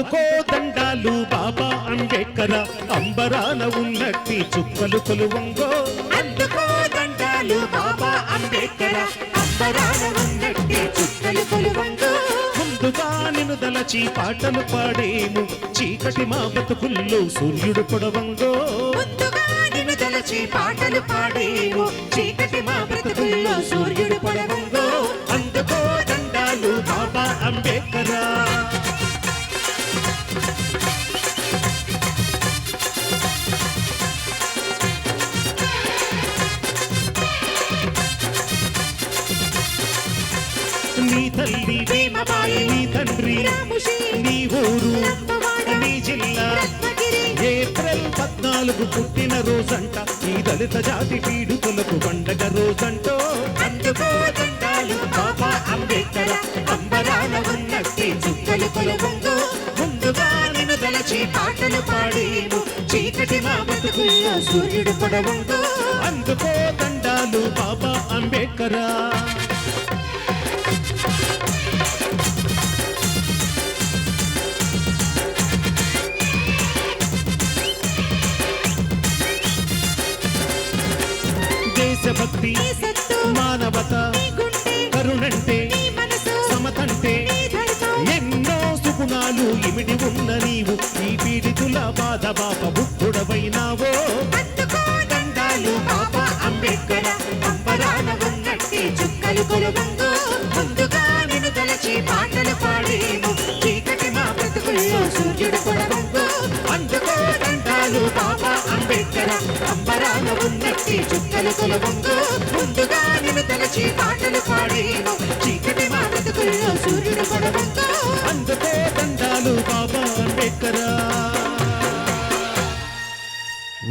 అందుకో దండాలు బాబా అంబేద్కర అంబరాన ఉన్నట్టి చుక్కలు కొలువంగో అందుకో దండాలు బాబా అంబేద్కర అంబరాన ఉన్నట్టే చుక్కలు కొలువంగో ముందుగా నిన్ను దలచి పాటలు పాడేము చీకటి మా బతుకుల్లో సూర్యుడు పొడవంగో. ముందుగా నిన్ను తలచి పాటలు పాడేము చీకటి మా బ్రతుకుల్లో సూర్యుడు పొడవంగో. నీ తల్లి నీ తండ్రి నీ ఊరు నీ జిల్లా. ఏప్రిల్ పద్నాలుగు పుట్టిన రోజంట ఈ దళిత జాతి పీడుతులకు పండగ రోజంటో. బాబా అంబేద్కర అంబరాన ఉన్నట్టే చుక్కలు కొలువంగో ముందుగా నిన్ను తలచి పాటలు పాడేము చీకటి మా బ్రతుకుల్లో సూర్యుడు పొడవంగో అందుకో దండాలు బాబా అంబేద్కరా. దేశభక్తి మానవత కరుణంటే సమతంటే ఎన్నో సుగుణాలు ఇమిడి ఉన్న నీవు ఈ పీడితుల బాధ బాప బుద్ధుడవైనావో దండాలు బాబా అంబేద్కర అంబరాన ఉన్నట్టే చుక్కలు కొలువంగో ముందుగా నిన్ను తలచి పాటలు పాడేము. చీకటి మా బ్రతుకుల్లో సూర్యుడు పొడవంగో అందుకో దండాలు బాబా అంబేద్కర అంబరాన ఉన్నట్టే చుక్కలు కొలువంగో ముందుగా నిన్ను తలచి పాటలు పాడేము చీకటి మా బ్రతుకుల్లో సూర్యుడు అందుకో దండాలు Baba అంబేద్కరా.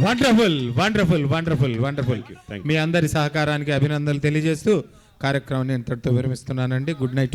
Wonderful wonderful wonderful wonderful Thank you. మీ అందరి సహకారానికి అభినందనలు తెలియజేస్తూ కార్యక్రమాన్ని ఇంతటితో విరమిస్తున్నానండి. Good night